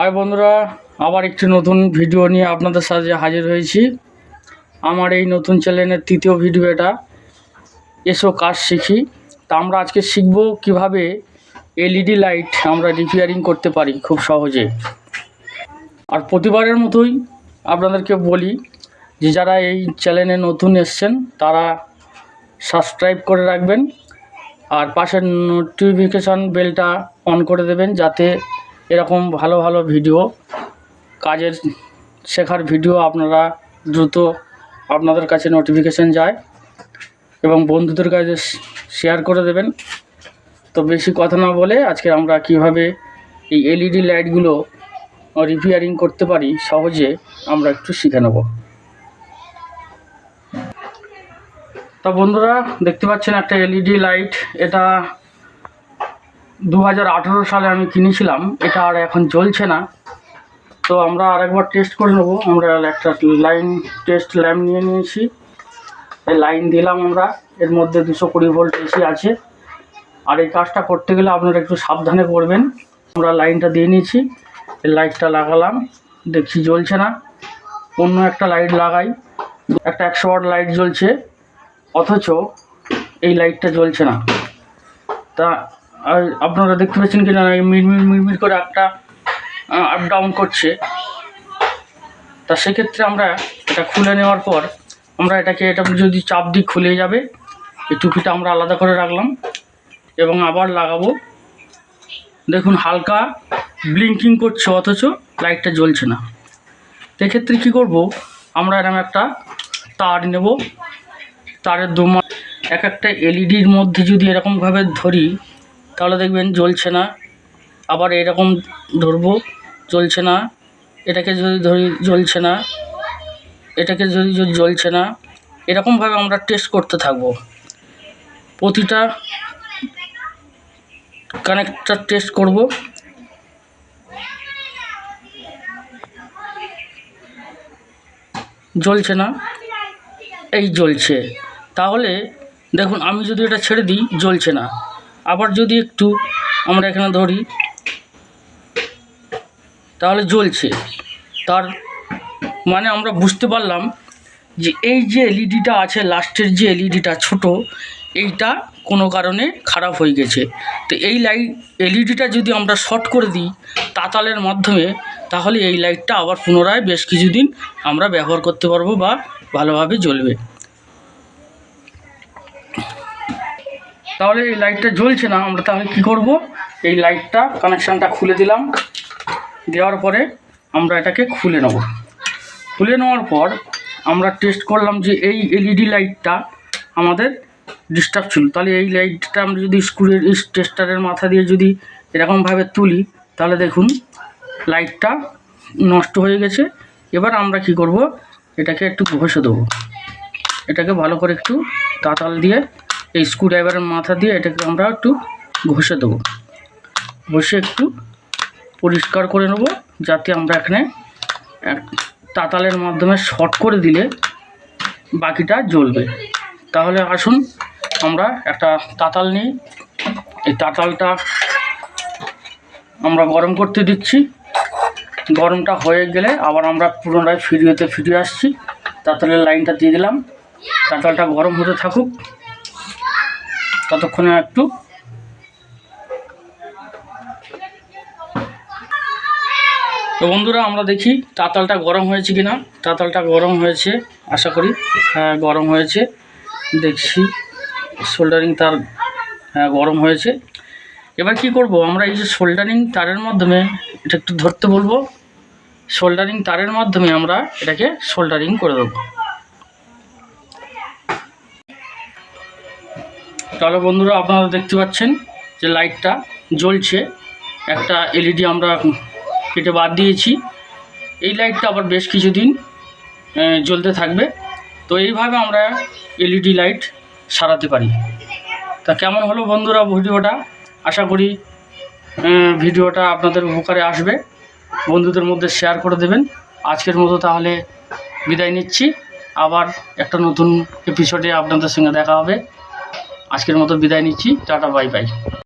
High বন্ধুরা, আবার একটি নতুন ভিডিও নিয়ে আপনাদের সাথে হাজির হয়েছি। আমার এই নতুন চ্যানেলের তৃতীয় ভিডিও এটা। এসো কাজ শিখি। তা আমরা আজকে শিখব কীভাবে এলইডি লাইট আমরা রিপেয়ারিং করতে পারি খুব সহজে। আর প্রতিবারের মতোই আপনাদেরকে বলি যে যারা এই চ্যানেলে নতুন এসছেন, তারা সাবস্ক্রাইব করে রাখবেন। আর পাশের নোটিফিকেশান বেলটা অন করে দেবেন যাতে এরকম ভালো ভালো ভিডিও, কাজের শেখার ভিডিও আপনারা দ্রুত আপনাদের কাছে নোটিফিকেশান যায় এবং বন্ধুদের কাছে শেয়ার করে দেবেন। তো বেশি কথা না বলে আজকে আমরা কীভাবে এই এলইডি লাইটগুলো রিপেয়ারিং করতে পারি সহজে আমরা একটু শিখে নেব। তা বন্ধুরা, দেখতে পাচ্ছেন একটা এলইডি লাইট এটা দু হাজার আঠেরো সালে আমি কিনেছিলাম, এটা আর এখন জ্বলছে না। তো আমরা আরেকবার টেস্ট করে নেব। আমরা একটা লাইন টেস্ট ল্যাম্প নিয়ে নিয়েছি। লাইন দিলাম আমরা। এর মধ্যে দুশো কুড়ি ভোল্ট এসি আছে। আর এই কাজটা করতে গেলে আপনারা একটু সাবধানে করবেন। আমরা লাইনটা দিয়ে নিয়েছি। লাইটটা লাগালাম। দেখছি জ্বলছে না। অন্য একটা লাইট লাগাই। একটা একশো ওয়াট লাইট জ্বলছে। অথচ এই লাইটটা জ্বলছে না। তা আর আপনারা দেখতে পাচ্ছেন কি না মিরমির মিরমির করে একটা আপ ডাউন করছে। তা সেক্ষেত্রে আমরা এটা খুলে নেওয়ার পর আমরা এটাকে, এটা যদি চাপ দিই খুলে যাবে, এই টুপিটা আমরা আলাদা করে রাখলাম এবং আবার লাগাবো। দেখুন, হালকা ব্লিঙ্কিং করছে, অথচ লাইটটা জ্বলছে না। এক্ষেত্রে কী করব, আমরা এরকম একটা তার নেব। তারের দুমা এক একটা এলইডির মধ্যে যদি এরকমভাবে ধরি তাহলে দেখবেন জ্বলছে না। আবার এরকম ধরবো, জ্বলছে না। এটাকে যদি ধরি, জ্বলছে না। এটাকে যদি যদি জ্বলছে না। এরকমভাবে আমরা টেস্ট করতে থাকব। প্রতিটা কানেক্টার টেস্ট করব। জ্বলছে না। এই জ্বলছে। তাহলে দেখুন, আমি যদি এটা ছেড়ে দিই, জ্বলছে না। আবার যদি একটু আমরা এখানে ধরি, তাহলে জ্বলছে। তার মানে আমরা বুঝতে পারলাম যে এই যে এলইডিটা আছে, লাস্টের যে এলইডিটা ছোট, এইটা কোনো কারণে খারাপ হয়ে গেছে। তো এই লাইট এলইডিটা যদি আমরা শর্ট করে দিই, তাতালের মাধ্যমে, তাহলে এই লাইটটা আবার পুনরায় বেশ কিছুদিন আমরা ব্যবহার করতে পারব বা ভালোভাবে জ্বলবে। তাহলে এই লাইটটা জ্বলছে না, আমরা তাহলে কি করব? এই লাইটটা কানেকশানটা খুলে দিলাম। দেওয়ার পরে আমরা এটাকে খুলে নেব। খুলে নেওয়ার পর আমরা টেস্ট করলাম যে এই এলইডি লাইটটা আমাদের ডিস্টার্ব ছিল। তাহলে এই লাইটটা আমরা যদি স্ক্রুয়ের টেস্টারের মাথা দিয়ে যদি এরকমভাবে তুলি, তাহলে দেখুন লাইটটা নষ্ট হয়ে গেছে। এবার আমরা কি করব? এটাকে একটু ঘষে দেবো। এটাকে ভালো করে একটু তাতাল দিয়ে এই স্ক্রু ড্রাইভারের মাথা দিয়ে এটাকে আমরা একটু ঘষে দেবো। ঘষে একটু পরিষ্কার করে নেব, যাতে আমরা এখানে এক তাতালের মাধ্যমে শর্ট করে দিলে বাকিটা জ্বলবে। তাহলে আসুন আমরা একটা তাতাল নিই। এই তাতালটা আমরা গরম করতে দিচ্ছি। গরমটা হয়ে গেলে আবার আমরা পুনরায় ফিরিয়েতে ফিরে আসছি। তাতালের লাইনটা দিয়ে দিলাম। তাতালটা গরম হতে থাকুক। ততক্ষণে একটু তো বন্ধুরা, আমরা দেখি তাতালটা গরম হয়েছে কি না তাতালটা গরম হয়েছে, আশা করি। হ্যাঁ গরম হয়েছে। দেখছি সোল্ডারিং তার হ্যাঁ গরম হয়েছে। এবার কি করব, আমরা এই যে সোল্ডারিং তারের মাধ্যমে, এটা একটু ধরতে বলব। সোল্ডারিং তারের মাধ্যমে আমরা এটাকে সোল্ডারিং করে দেবো। তাহলে বন্ধুরা আপনারা দেখতে পাচ্ছেন যে লাইটটা জ্বলছে। একটা এলইডি আমরা কেটে বাদ দিয়েছি। এই লাইটটা আবার বেশ কিছুদিন জ্বলতে থাকবে। তো এইভাবে আমরা এলইডি লাইট সারাতে পারি। তা কেমন হলো বন্ধুরা ভিডিওটা? আশা করি ভিডিওটা আপনাদের উপকারে আসবে। বন্ধুদের মধ্যে শেয়ার করে দেবেন। আজকের মতো তাহলে বিদায় নিচ্ছি। আবার একটা নতুন এপিসোডে আপনাদের সঙ্গে দেখা হবে। আজকের মতো বিদায় নিচ্ছি টাটা বাই বাই।